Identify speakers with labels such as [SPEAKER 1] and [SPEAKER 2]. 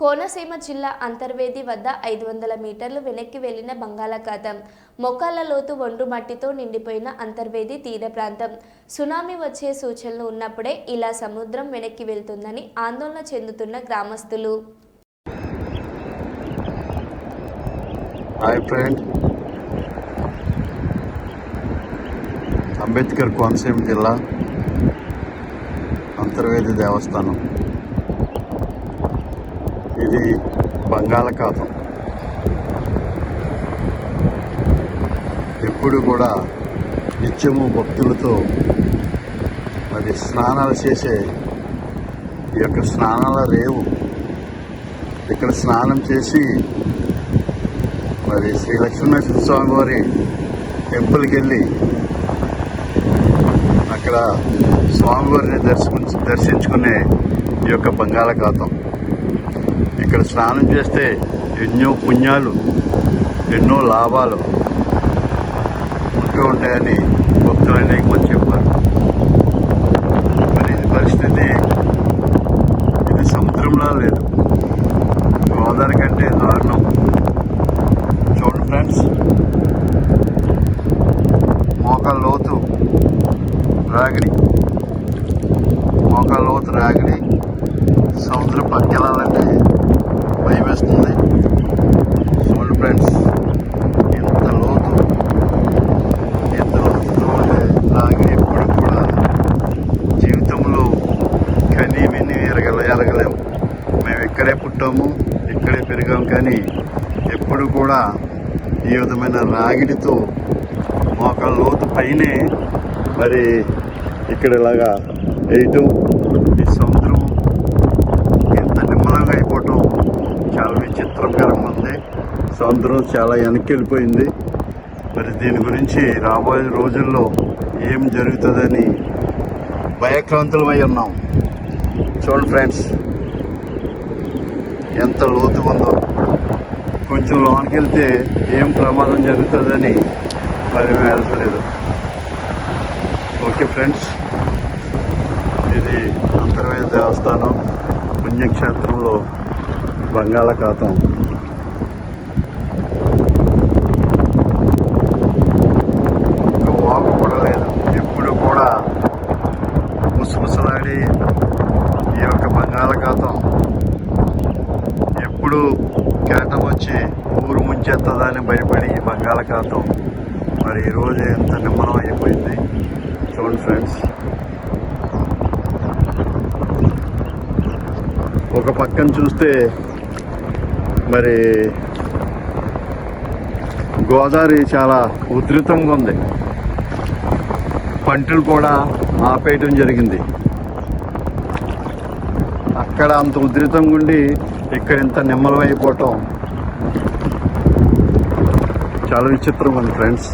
[SPEAKER 1] కోనసీమ జిల్లా అంతర్వేది వద్ద ఐదు వందల మీటర్లు వెనక్కి వెళ్ళిన బంగాళాఖాతం. మొక్కల లోతు ఒండ్రు మట్టితో నిండిపోయిన అంతర్వేది తీర ప్రాంతం. సునామీ వచ్చే సూచనలు ఉన్నప్పుడే ఇలా సముద్రం వెనక్కి వెళ్తుందని ఆందోళన చెందుతున్న గ్రామస్తులు.
[SPEAKER 2] Hi friend. అంబేద్కర్ కోనసీమ జిల్లా అంతర్వేది దేవస్థానం. ఇది బంగాళాఖాతం. ఎప్పుడు కూడా నిత్యము భక్తులతో మరి స్నానాలు చేసే ఈ యొక్క స్నానాల రేవు. ఇక్కడ స్నానం చేసి మరి శ్రీ లక్ష్మీనరసింహ స్వామి వారి టెంపుల్కి వెళ్ళి అక్కడ స్వామివారిని దర్శించు దర్శించుకునే ఈ యొక్క బంగాళాఖాతం. ఇక్కడ స్నానం చేస్తే ఎన్నో పుణ్యాలు ఎన్నో లాభాలు ఉంటూ ఉంటాయని భక్తులు అనేక మంది చెప్పారు. మరి ఇది పరిస్థితి ఇది సముద్రంలో లేదు. గోదావరి కంటే దారుణం. చూడండి ఫ్రెండ్స్ మోకాల లోతు రాగిడి. మోకాల లోతు రాగిడి సముద్ర పక్కెళ్ళాలంటే భయం వేస్తుంది చూడండి ఫ్రెండ్స్ ఎంత లోతు ఎంత లోతుతో ఉండే రాగిడి ఎప్పుడు కూడా జీవితంలో కని విని ఎరగల మేము ఇక్కడే పుట్టాము ఇక్కడే పెరిగాం కానీ ఎప్పుడు కూడా ఈ విధమైన రాగిడితో మోకాళ్ళ లోతు పైనే మరి ఇక్కడ ఇలాగా వేయటం ఈ సముద్రం ఎంత నిమ్మలంగా అయిపోవటం చాలా విచిత్రకరంగా ఉంది. సముద్రం చాలా వెనక్కి వెళ్ళిపోయింది మరి దీని గురించి రాబోయే రోజుల్లో ఏం జరుగుతుందని భయక్రాంతులమై ఉన్నాం. చూడండి ఫ్రెండ్స్. ఎంత లోతు ఉందో. కొంచెం లోనికి వెళ్తే ఏం ప్రమాదం జరుగుతుందని మరి మేము వెళ్తలేదు ఓకే ఫ్రెండ్స్. ఇది అంతర్వేద దేవస్థానం పుణ్యక్షేత్రంలో బంగాళాఖాతం ఇంకా వాకు కూడా లేదు ఎప్పుడు కూడా ముసముసలాడి ఈ యొక్క బంగాళాఖాతం ఎప్పుడు కేటం వచ్చి ఊరు ముంచెత్తదని భయపడి ఈ బంగాళాఖాతం మరి ఈరోజు ఎంత నిమ్మలం అయిపోయింది. చూడండి ఫ్రెండ్స్. ఒక పక్కన చూస్తే మరి గోదావరి చాలా ఉధృతంగా ఉంది. పంటలు కూడా ఆపేయటం జరిగింది. అక్కడ అంత ఉధృతంగా ఉండి ఇక్కడ ఇంత నిమ్మలం అయిపోవటం చాలా విచిత్రం అండి ఫ్రెండ్స్